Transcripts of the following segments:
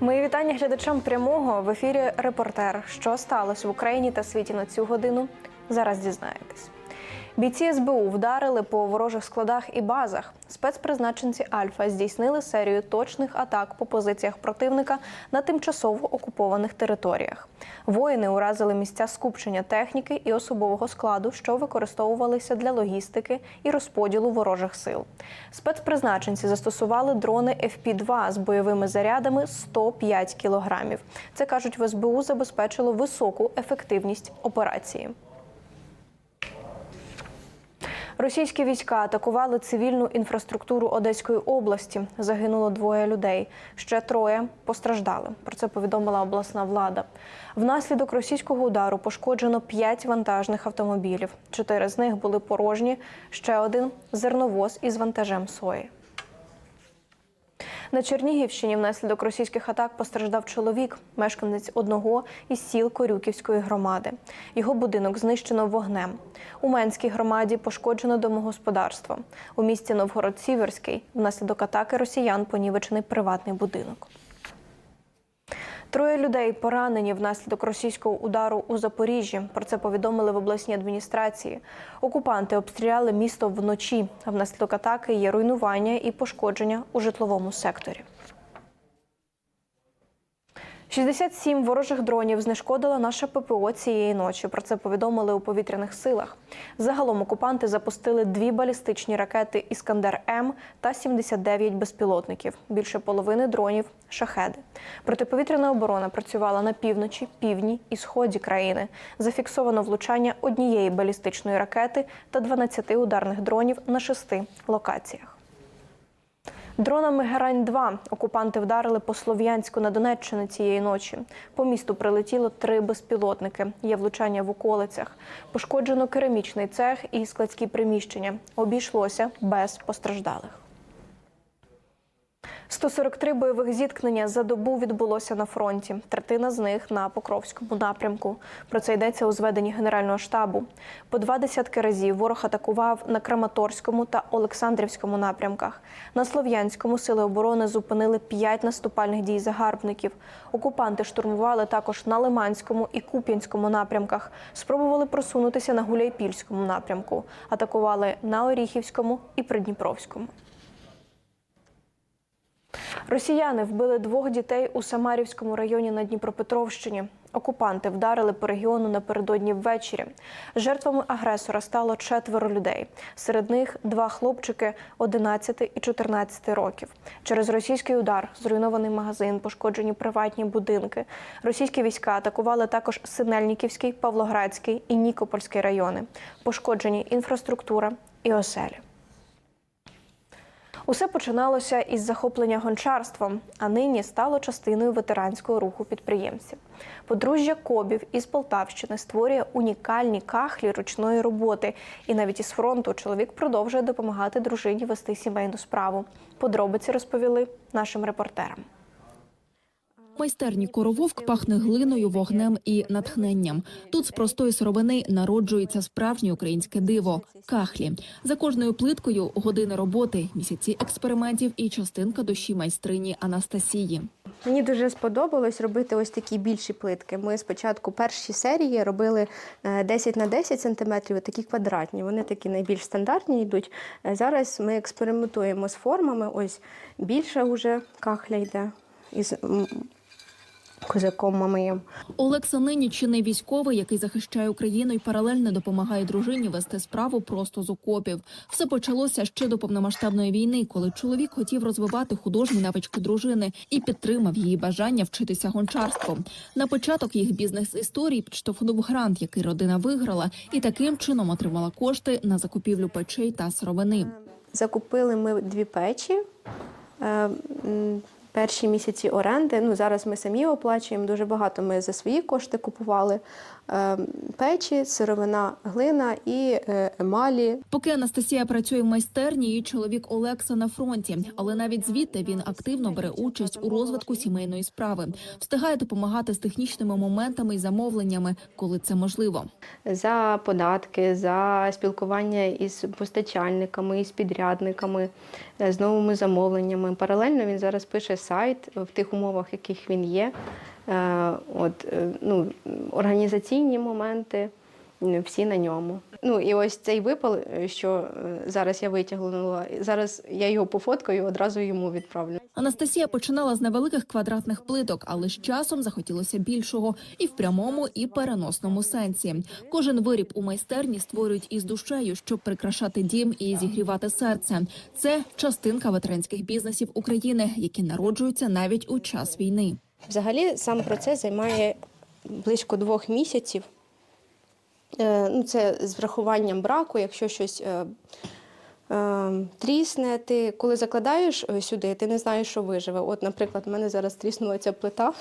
Мої вітання глядачам прямого в ефірі Репортер. Що сталося в Україні та світі на цю годину? Зараз дізнаєтесь. Бійці СБУ вдарили по ворожих складах і базах. Спецпризначенці Альфа здійснили серію точних атак по позиціях противника на тимчасово окупованих територіях. Воїни уразили місця скупчення техніки і особового складу, що використовувалися для логістики і розподілу ворожих сил. Спецпризначенці застосували дрони FP-2 з бойовими зарядами 105 кілограмів. Це кажуть в СБУ забезпечило високу ефективність операції. Російські війська атакували цивільну інфраструктуру Одеської області. Загинуло двоє людей. Ще троє постраждали. Про це повідомила обласна влада. Внаслідок російського удару пошкоджено п'ять вантажних автомобілів. Чотири з них були порожні. Ще один зерновоз із вантажем сої. На Чернігівщині внаслідок російських атак постраждав чоловік, мешканець одного із сіл Корюківської громади. Його будинок знищено вогнем. У Менській громаді пошкоджено домогосподарство. У місті Новгород-Сіверський внаслідок атаки росіян понівечений приватний будинок. Троє людей поранені внаслідок російського удару у Запоріжжі. Про це повідомили в обласній адміністрації. Окупанти обстріляли місто вночі. Внаслідок атаки є руйнування і пошкодження у житловому секторі. 67 ворожих дронів знешкодила наша ППО цієї ночі. Про це повідомили у повітряних силах. Загалом окупанти запустили дві балістичні ракети Іскандер М та 79 безпілотників. Більше половини дронів шахеди. Протиповітряна оборона працювала на півночі, півдні і сході країни. Зафіксовано влучання однієї балістичної ракети та 12 ударних дронів на шести локаціях. Дронами Герань-2 окупанти вдарили по Слов'янську на Донеччину цієї ночі. По місту прилетіло три безпілотники. Є влучання в околицях. Пошкоджено керамічний цех і складські приміщення. Обійшлося без постраждалих. 143 бойових зіткнення за добу відбулося на фронті. Третина з них на Покровському напрямку. Про це йдеться у зведенні Генерального штабу. По два десятки разів ворог атакував на Краматорському та Олександрівському напрямках. На Слов'янському сили оборони зупинили п'ять наступальних дій загарбників. Окупанти штурмували також на Лиманському і Куп'янському напрямках. Спробували просунутися на Гуляйпільському напрямку. Атакували на Оріхівському і Придніпровському. Росіяни вбили двох дітей у Самарівському районі на Дніпропетровщині. Окупанти вдарили по регіону напередодні ввечері. Жертвами агресора стало четверо людей. Серед них два хлопчики 11 і 14 років. Через російський удар зруйнований магазин, пошкоджені приватні будинки. Російські війська атакували також Синельниківський, Павлоградський і Нікопольський райони. Пошкоджені інфраструктура і оселі. Усе починалося із захоплення гончарством, а нині стало частиною ветеранського руху підприємців. Подружжя Кобів із Полтавщини створює унікальні кахлі ручної роботи. І навіть із фронту чоловік продовжує допомагати дружині вести сімейну справу. Подробиці розповіли нашим репортерам. Майстерні Корововк пахне глиною, вогнем і натхненням. Тут з простої сировини народжується справжнє українське диво кахлі. За кожною плиткою години роботи, місяці експериментів і частинка душі майстрині Анастасії. Мені дуже сподобалось робити ось такі більші плитки. Ми спочатку перші серії робили е, 10 на 10 сантиметрів, такі квадратні. Вони такі найбільш стандартні йдуть. Е, Зараз ми експериментуємо з формами. Ось більша вже кахля йде із козаком мамиєм. Олекса нині чинний військовий, який захищає Україну і паралельно допомагає дружині вести справу просто з окопів. Все почалося ще до повномасштабної війни, коли чоловік хотів розвивати художні навички дружини і підтримав її бажання вчитися гончарству. На початок їх бізнес-історії підштовхнув грант, який родина виграла, і таким чином отримала кошти на закупівлю печей та сировини. Закупили ми дві печі. Перші місяці оренди. Ну зараз ми самі оплачуємо. Дуже багато ми за свої кошти купували. Е, печі, сировина, глина і е, емалі. Поки Анастасія працює в майстерні, її чоловік Олекса на фронті, але навіть звідти він активно бере участь у розвитку сімейної справи, встигає допомагати з технічними моментами і замовленнями, коли це можливо. за податки, за спілкування із постачальниками, із підрядниками, е, з новими замовленнями. Паралельно він зараз пише сайт в тих умовах, яких він є. Е, От, е, ну, організаційні моменти всі на ньому. Ну і ось цей випал, е, що зараз я витягнула, зараз я його пофоткаю, одразу йому відправлю. Анастасія починала з невеликих квадратних плиток, але з часом захотілося більшого і в прямому, і переносному сенсі. Кожен виріб у майстерні створюють із душею, щоб прикрашати дім і зігрівати серце. Це частинка ветеранських бізнесів України, які народжуються навіть у час війни. Взагалі сам процес займає близько двох місяців. Е, Ну, це з врахуванням браку, якщо щось е, е, трісне, ти коли закладаєш сюди, ти не знаєш, що виживе. От, наприклад, в мене зараз тріснула ця плита.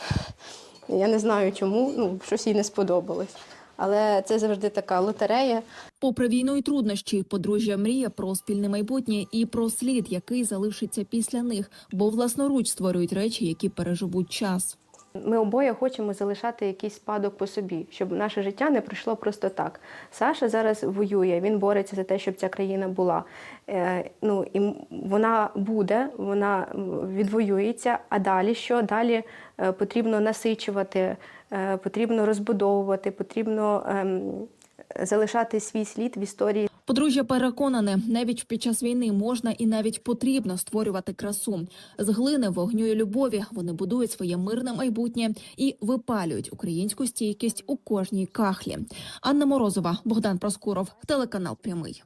Я не знаю чому, ну, щось їй не сподобалось. Але це завжди така лотерея. Попри війну і труднощі, подружжя мріє про спільне майбутнє і про слід, який залишиться після них, бо власноруч створюють речі, які переживуть час. Ми обоє хочемо залишати якийсь спадок по собі, щоб наше життя не пройшло просто так. Саша зараз воює, він бореться за те, щоб ця країна була. Е, ну і вона буде, вона відвоюється. А далі що? Далі е, потрібно насичувати, е, потрібно розбудовувати, потрібно ем, залишати свій слід в історії Подружжя переконане, навіть під час війни можна і навіть потрібно створювати красу. З глини, вогню і любові вони будують своє мирне майбутнє і випалюють українську стійкість у кожній кахлі. Анна Морозова, Богдан Проскуров, телеканал Прямий.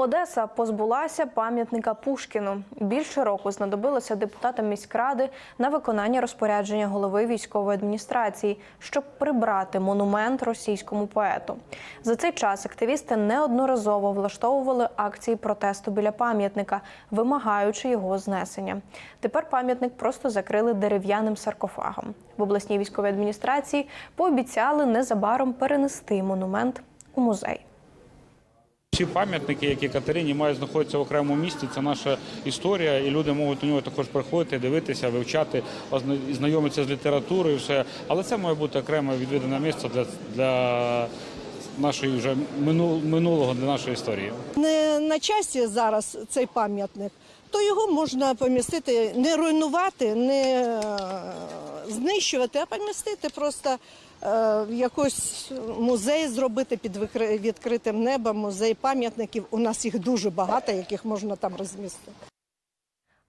Одеса позбулася пам'ятника Пушкіну. Більше року знадобилося депутатам міськради на виконання розпорядження голови військової адміністрації, щоб прибрати монумент російському поету. За цей час активісти неодноразово влаштовували акції протесту біля пам'ятника, вимагаючи його знесення. Тепер пам'ятник просто закрили дерев'яним саркофагом. В обласній військовій адміністрації пообіцяли незабаром перенести монумент у музей. Всі пам'ятники, які Катерині мають знаходитися в окремому місті, це наша історія, і люди можуть у нього також приходити, дивитися, вивчати, знайомитися з літературою, все. Але це має бути окреме відведене місце для, для нашої вже мину- минулого, для нашої історії. не на часі зараз цей пам'ятник, то його можна помістити, не руйнувати, не е, знищувати, а помістити просто якийсь музей зробити під відкритим небом, музей пам'ятників. У нас їх дуже багато, яких можна там розмістити.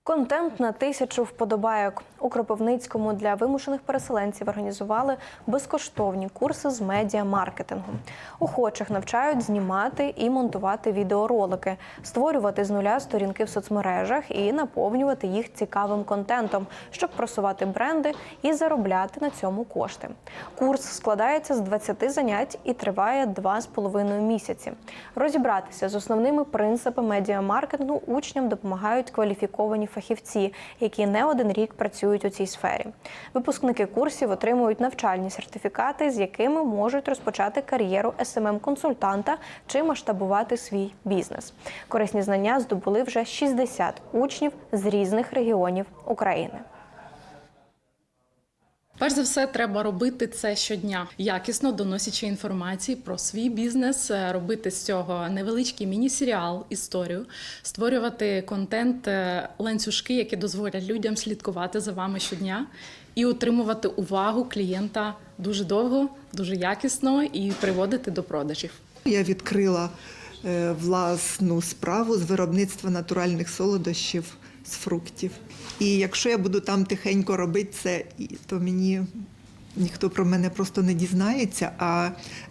Контент на тисячу вподобайок Кропивницькому для вимушених переселенців організували безкоштовні курси з медіамаркетингу. Охочих навчають знімати і монтувати відеоролики, створювати з нуля сторінки в соцмережах і наповнювати їх цікавим контентом, щоб просувати бренди і заробляти на цьому кошти. Курс складається з 20 занять і триває 2,5 місяці. Розібратися з основними принципами медіамаркетингу учням допомагають кваліфіковані фахівці, які не один рік працюють у цій сфері. Випускники курсів отримують навчальні сертифікати, з якими можуть розпочати кар'єру smm консультанта чи масштабувати свій бізнес. Корисні знання здобули вже 60 учнів з різних регіонів України. Перш за все, треба робити це щодня, якісно доносячи інформації про свій бізнес, е, робити з цього невеличкий міні-серіал, історію, створювати контент, е, ланцюжки, які дозволять людям слідкувати за вами щодня і утримувати увагу клієнта дуже довго, дуже якісно і приводити до продажів. Я відкрила е, власну справу з виробництва натуральних солодощів з фруктів. І якщо я буду там тихенько робити це, то мені ніхто про мене просто не дізнається. А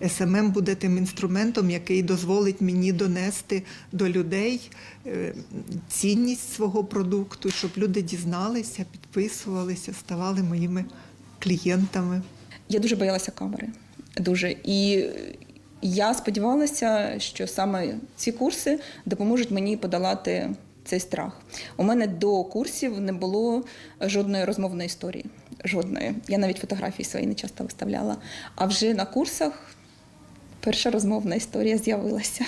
СММ буде тим інструментом, який дозволить мені донести до людей е, цінність свого продукту, щоб люди дізналися, підписувалися, ставали моїми клієнтами. Я дуже боялася камери. Дуже. І я сподівалася, що саме ці курси допоможуть мені подолати цей страх. У мене до курсів не було жодної розмовної історії. жодної. Я навіть фотографії свої не часто виставляла. А вже на курсах перша розмовна історія з'явилася.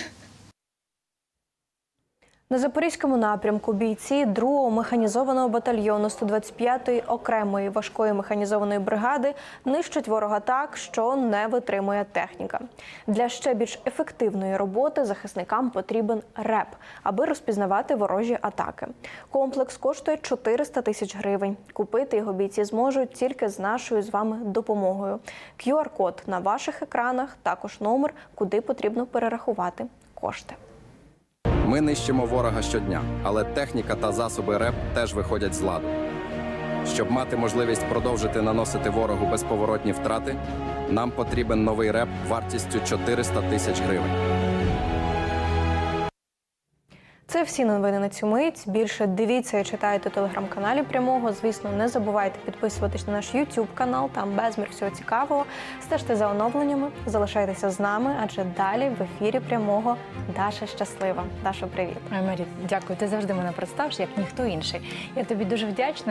На запорізькому напрямку бійці 2-го механізованого батальйону 125-ї окремої важкої механізованої бригади нищать ворога так, що не витримує техніка. Для ще більш ефективної роботи захисникам потрібен РЕП, аби розпізнавати ворожі атаки. Комплекс коштує 400 тисяч гривень. Купити його бійці зможуть тільки з нашою з вами допомогою. QR-код на ваших екранах, також номер, куди потрібно перерахувати кошти. Ми нищимо ворога щодня, але техніка та засоби РЕП теж виходять з ладу. Щоб мати можливість продовжити наносити ворогу безповоротні втрати, нам потрібен новий РЕП вартістю 400 тисяч гривень. Це всі новини на цю мить. Більше дивіться і читайте телеграм-каналі прямого. Звісно, не забувайте підписуватись на наш YouTube канал. Там безмір всього цікавого. Стежте за оновленнями, залишайтеся з нами, адже далі в ефірі прямого Даша щаслива. Даша, привіт. Марі, дякую. Ти завжди мене представиш як ніхто інший. Я тобі дуже вдячна.